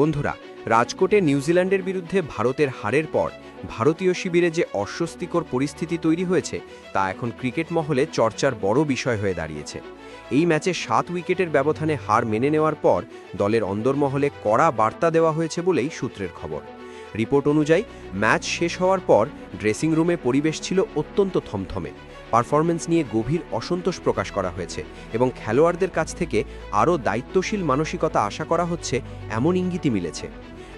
বন্ধুরা, রাজকোটে নিউজিল্যান্ডের বিরুদ্ধে ভারতের হারের পর ভারতীয় শিবিরে যে অস্বস্তিকর পরিস্থিতি তৈরি হয়েছে, তা এখন ক্রিকেট মহলে চর্চার বড় বিষয় হয়ে দাঁড়িয়েছে। এই ম্যাচে সাত উইকেটের ব্যবধানে হার মেনে নেওয়ার পর দলের অন্দরমহলে কড়া বার্তা দেওয়া হয়েছে বলেই সূত্রের খবর। রিপোর্ট অনুযায়ী, ম্যাচ শেষ হওয়ার পর ড্রেসিং রুমে পরিবেশ ছিল অত্যন্ত থমথমে। পারফরমেন্স নিয়ে গভীর অসন্তোষ প্রকাশ করা হয়েছে এবং খেলোয়াড়দের কাছ থেকে আরও দায়িত্বশীল মানসিকতা আশা করা হচ্ছে এমন ইঙ্গিতই মিলেছে।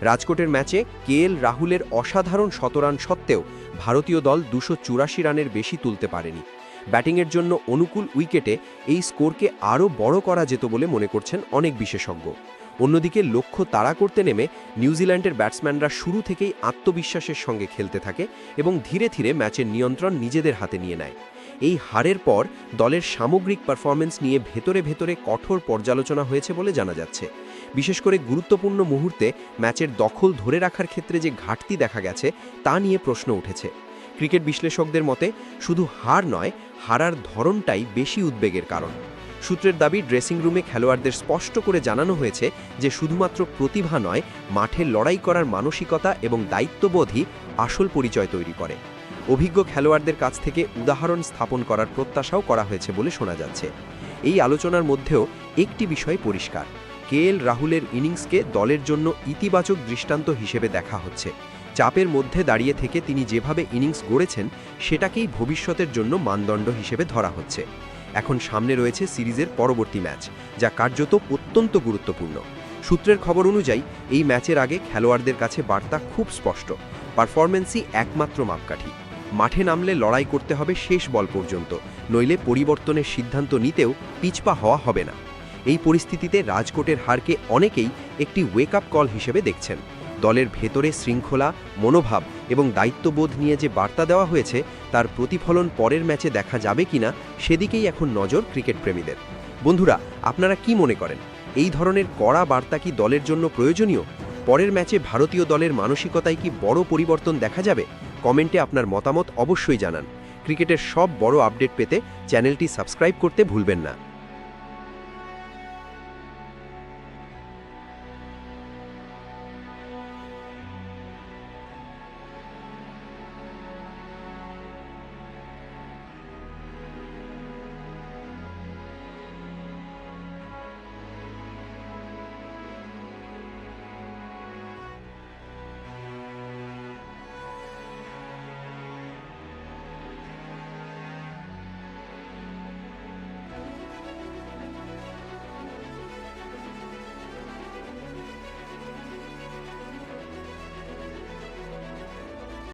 রাজকোটের ম্যাচে কে এল রাহুলের অসাধারণ শতরান সত্ত্বেও ভারতীয় দল দুশো রানের বেশি তুলতে পারেনি। ব্যাটিংয়ের জন্য অনুকূল উইকেটে এই স্কোরকে আরও বড় করা যেত বলে মনে করছেন অনেক বিশেষজ্ঞ। অন্যদিকে লক্ষ্য তাড়া করতে নেমে নিউজিল্যান্ডের ব্যাটসম্যানরা শুরু থেকেই আত্মবিশ্বাসের সঙ্গে খেলতে থাকে এবং ধীরে ধীরে ম্যাচের নিয়ন্ত্রণ নিজেদের হাতে নিয়ে নেয়। এই হারের পর দলের সামগ্রিক পারফরমেন্স নিয়ে ভেতরে ভেতরে কঠোর পর্যালোচনা হয়েছে বলে জানা যাচ্ছে। বিশেষ করে গুরুত্বপূর্ণ মুহূর্তে ম্যাচের দখল ধরে রাখার ক্ষেত্রে যে ঘাটতি দেখা গেছে, তা নিয়ে প্রশ্ন উঠেছে। ক্রিকেট বিশ্লেষকদের মতে, শুধু হার নয়, হারার ধরনটাই বেশি উদ্বেগের কারণ। সূত্রের দাবি ড্রেসিং রুমে খেলোয়াড়দের স্পষ্ট করে জানানো হয়েছে যে, শুধুমাত্র প্রতিভা নয়, মাঠে লড়াই করার মানসিকতা এবং দায়িত্ববোধই আসল পরিচয় তৈরি করে। অভিজ্ঞ খেলোয়াড়দের কাছ থেকে উদাহরণ স্থাপন করার প্রত্যাশাও করা হয়েছে বলে শোনা যাচ্ছে। এই আলোচনার মধ্যেও একটি বিষয় পরিষ্কার। কে এল রাহুলের ইনিংসকে দলের জন্য ইতিবাচক দৃষ্টান্ত হিসেবে দেখা হচ্ছে। চাপের মধ্যে দাঁড়িয়ে থেকে তিনি যেভাবে ইনিংস গড়েছেন, সেটাকেই ভবিষ্যতের জন্য মানদণ্ড হিসেবে ধরা হচ্ছে। এখন সামনে রয়েছে সিরিজের পরবর্তী ম্যাচ, যা কার্যত অত্যন্ত গুরুত্বপূর্ণ। সূত্রের খবর অনুযায়ী, এই ম্যাচের আগে খেলোয়াড়দের কাছে বার্তা খুব স্পষ্ট। পারফরমেন্সই একমাত্র মাপকাঠি। মাঠে নামলে লড়াই করতে হবে শেষ বল পর্যন্ত, নইলে পরিবর্তনের সিদ্ধান্ত নিতেও পিছপা হওয়া হবে না। এই পরিস্থিতিতে রাজকোটের হারকে অনেকেই একটি ওয়েক আপ কল হিসেবে দেখছেন। দলের ভেতরে শৃঙ্খলা, মনোভাব এবং দায়িত্ববোধ নিয়ে যে বার্তা দেওয়া হয়েছে, তার প্রতিফলন পরের ম্যাচে দেখা যাবে কিনা সেদিকেই এখন নজর ক্রিকেট প্রেমীদের। বন্ধুরা, আপনারা কি মনে করেন? এই ধরনের কড়া বার্তা কি দলের জন্য প্রয়োজনীয়? পরের ম্যাচে ভারতীয় দলের মানসিকতায় কি বড় পরিবর্তন দেখা যাবে? কমেন্টে আপনার মতামত অবশ্যই জানান। ক্রিকেটের সব বড় আপডেট পেতে চ্যানেলটি সাবস্ক্রাইব করতে ভুলবেন না।